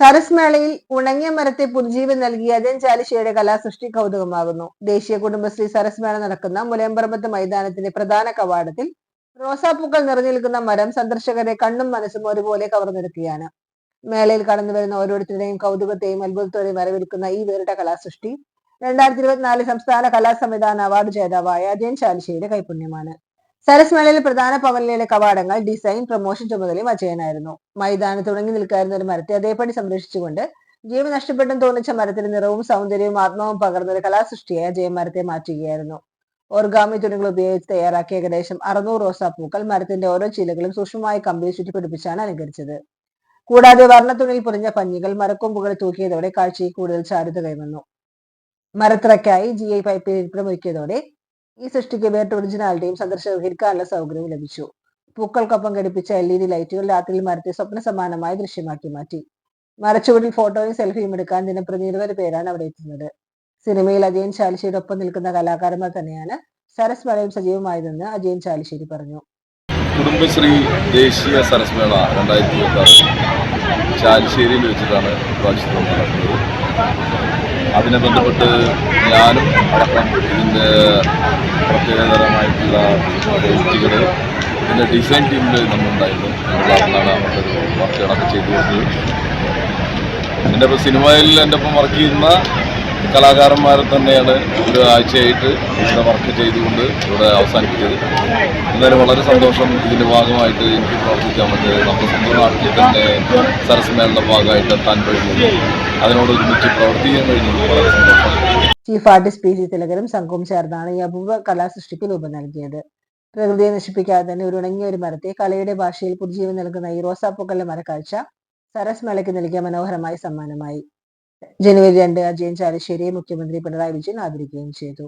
സരസ് മേളയിൽ ഉണങ്ങിയ മരത്തെ പുനർജീവൻ നൽകിയ അജൻ ചാലിശ്ശേരിയുടെ കലാസൃഷ്ടി കൗതുകമാകുന്നു. ദേശീയ കുടുംബശ്രീ സരസ് മേള നടക്കുന്ന മുലയമ്പറമ്പത്ത് മൈതാനത്തിന്റെ പ്രധാന കവാടത്തിൽ റോസാപ്പൂക്കൾ നിറഞ്ഞു നിൽക്കുന്ന മരം സന്ദർശകരെ കണ്ണും മനസ്സും ഒരുപോലെ കവർന്നെടുക്കുകയാണ്. മേളയിൽ കടന്നു വരുന്ന ഓരോരുത്തരുടെയും കൗതുകത്തെയും അത്ഭുതത്തോടെയും വരവേൽക്കുന്ന ഈ വേറിട്ട കലാസൃഷ്ടി രണ്ടായിരത്തി ഇരുപത്തിനാല് സംസ്ഥാന കലാ സംവിധാന അവാർഡ് ജേതാവായ അജയൻ ചാലിശ്ശേരിയുടെ കൈപുണ്യമാണ്. സരസ് മേളയിലെ പ്രധാന പവനിലെ കവാടങ്ങൾ ഡിസൈൻ പ്രൊമോഷൻ ചുമതലയും അജയനായിരുന്നു. മൈതാനം തുടങ്ങി നിൽക്കായിരുന്ന ഒരു മരത്തെ അതേപടി സംരക്ഷിച്ചുകൊണ്ട് ജീവൻ നഷ്ടപ്പെട്ടെന്ന് തോന്നിച്ച മരത്തിന്റെ നിറവും സൗന്ദര്യവും ആത്മാവും പകർന്ന ഒരു കലാസൃഷ്ടിയായി അജയ മരത്തെ മാറ്റുകയായിരുന്നു. ഓർഗാമി തുണികൾ ഉപയോഗിച്ച് തയ്യാറാക്കിയ ഏകദേശം അറുന്നൂറ് റോസാപ്പൂക്കൾ മരത്തിന്റെ ഓരോ ചിലകളും സൂക്ഷ്മമായി കമ്പിയിൽ ചുറ്റി പിടിപ്പിച്ചാണ് അലങ്കരിച്ചത്. കൂടാതെ വർണ വർണത്തുണിയിൽ പൊതിഞ്ഞ പഞ്ഞികൾ മരക്കൊമ്പുകൾ തൂക്കിയതോടെ കാഴ്ചയിൽ കൂടുതൽ ചാരുത കൈവന്നു. മരത്തിറക്കായി ജി ഐ പൈപ്പിൽ ഇരിപ്പിടം ഒരുക്കിയതോടെ ഈ സൃഷ്ടിക്ക് വേറിട്ട ഒറിജിനാലിറ്റിയും സന്ദർശകർക്കാനുള്ള സൗകര്യവും ലഭിച്ചു. പൂക്കൾക്കൊപ്പം ഘടിപ്പിച്ച എൽ ഇ ഡി ലൈറ്റുകൾ രാത്രിയിൽ മരത്തെ സ്വപ്ന സമാനമായി ദൃശ്യമാക്കി മാറ്റി. മരച്ചുവടിൽ ഫോട്ടോയും സെൽഫിയും എടുക്കാൻ ദിനപ്രതി നിരവധി പേരാണ് അവിടെ എത്തുന്നത്. സിനിമയിൽ അജയൻ ചാലിശ്ശേരി ഒപ്പം നിൽക്കുന്ന കലാകാരന്മാർ തന്നെയാണ് സരസ് മേളയും സജീവമായതെന്ന് അജയൻ ചാലിശ്ശേരി പറഞ്ഞു. കുടുംബശ്രീ ദേശീയ സരസ്മേള രണ്ടായിരത്തി ഇരുപത്തി ആറ് ചാലിശ്ശേരിയിൽ വെച്ചിട്ടാണ് നടക്കുന്നത്. അതിനെ ബന്ധപ്പെട്ട് ഞാനും അടക്കം ഇതിന്റെ പ്രത്യേകതരമായിട്ടുള്ള വ്യക്തികൾ ഇതിന്റെ ഡിസൈൻ ടീമിൽ നമ്മളുണ്ടായിരുന്നു. ഞങ്ങളാണ് അവരുടെ വർക്കുകളൊക്കെ ചെയ്തു. വരുന്നത് എന്റെ ഇപ്പോൾ സിനിമയിൽ എന്റെ ഒപ്പം വർക്ക് ചെയ്യുന്ന കലാകാരന്മാരെ തന്നെയാണ് ഒരു ആഴ്ചയായിട്ട് ഇവിടെ വർക്ക് ചെയ്തുകൊണ്ട് ഇവിടെ അവസാനിപ്പിച്ചത്. എന്തായാലും വളരെ സന്തോഷം ഇതിന്റെ ഭാഗമായിട്ട് എനിക്ക് പ്രവർത്തിക്കാൻ പറ്റിയത്. നമ്മുടെ സ്വന്തം നാട്ടിൽ തന്നെ സരസ്മേളയുടെ ഭാഗമായിട്ട് എത്താൻ കഴിഞ്ഞു അതിനോട് ഒരുമിച്ച് പ്രവർത്തിക്കാൻ കഴിഞ്ഞത് വളരെ സന്തോഷം ചീഫ് ആർട്ടിസ്റ്റ് പി സി തിലകരും സംഘവും ചേർന്നാണ് ഈ അപൂർവ കലാസൃഷ്ടിക്ക് രൂപം നൽകിയത്. പ്രകൃതിയെ നശിപ്പിക്കാതെ തന്നെ ഒരു ഉണങ്ങിയ ഒരു മരത്തെ കലയുടെ ഭാഷയിൽ പുതുജീവൻ നൽകുന്ന ഈ റോസാപ്പൂക്കളുടെ മരക്കാഴ്ച സരസ് മേളയ്ക്ക് നൽകിയ മനോഹരമായ സമ്മാനമായി. ജനുവരി രണ്ട് അജയൻ ചാലശ്ശേരിയെ മുഖ്യമന്ത്രി പിണറായി വിജയൻ ആദരിക്കുകയും ചെയ്തു.